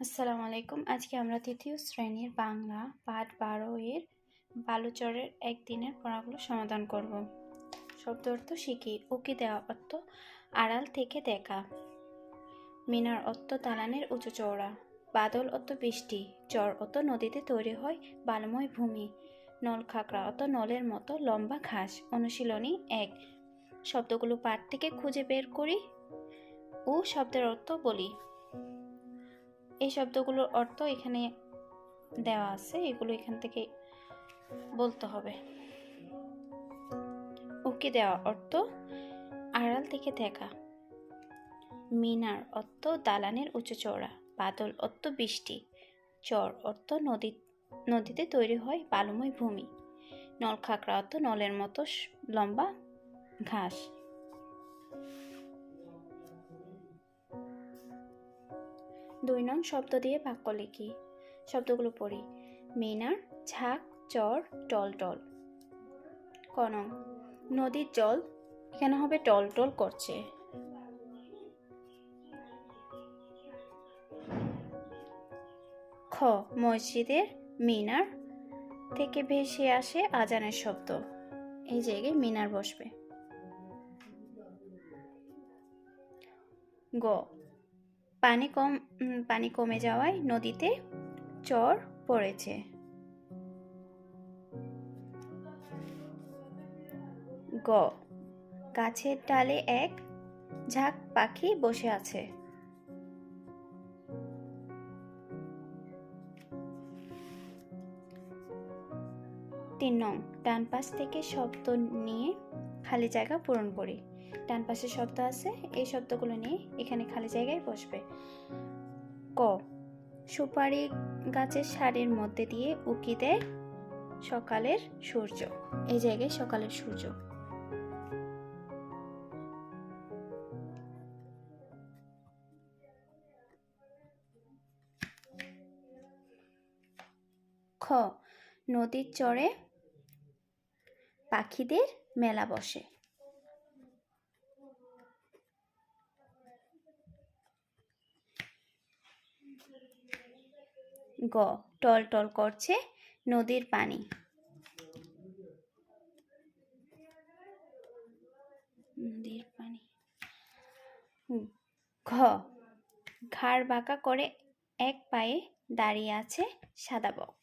আসসালামু আলাইকুম। আজকে আমরা তৃতীয় শ্রেণির বাংলা পাঠ বারো এর বালুচরের একদিনের পড়াগুলো সমাধান করব। শব্দ অর্থ শিখি, উকি দেওয়া অর্থ আড়াল থেকে দেখা। মিনার অর্থ দালানের উঁচু চওড়া, বাদল অর্থ বৃষ্টি, চর অত নদীতে তৈরি হয় বালময় ভূমি, নল খাকড়া অর্থ নলের মতো লম্বা ঘাস, অনুশীলনী এক। শব্দগুলো পাঠ থেকে খুঁজে বের করি ও শব্দের অর্থ বলি। এই শব্দগুলোর অর্থ এখানে দেওয়া আছে, এগুলো এখান থেকে বলতে হবে। উকি দেওয়া অর্থ, আড়াল থেকে দেখা। মিনার অর্থ, দালানের উঁচু চওড়া। বাদল অর্থ, বৃষ্টি। চর অর্থ, নদী, নদীতে তৈরি হয় বালুময় ভূমি। নলখাকড়া অর্থ, নলের মতো লম্বা ঘাস। দুই নং শব্দ দিয়ে বাক্য লিখি। শব্দগুলো পড়ি। মিনার, ঝাঁক, চর, টল টল। ক নং, নদীর জল এখানে হবে টল টল করছে। খ, মসজিদের মিনার থেকে ভেসে আসে আজানের শব্দ। এই জায়গায় মিনার বসবে। গ পানি কম পানি কমে যাওয়ায় নদীতে চর পড়েছে। গ, গাছের ডালে এক ঝাঁক পাখি বসে আছে। তিন নং, ডান পাশ থেকে শব্দ নিয়ে খালি জায়গা পূরণ করি। ডান পাশে শব্দ আছে, এই শব্দগুলো নিয়ে এখানে খালি জায়গায় বসবে। ক, সুপারি গাছের সারির মধ্যে দিয়ে উকি দেয় সকালের সূর্য। এই জায়গায় সকালের সূর্য। খ, নদীর চরে পাখিদের মেলা বসে। গ, টল টল করছে নদীর পানি। নদীর পানি। ঘ, ঘাড় বাঁকা করে এক পায়ে দাঁড়িয়ে আছে সাদা বক।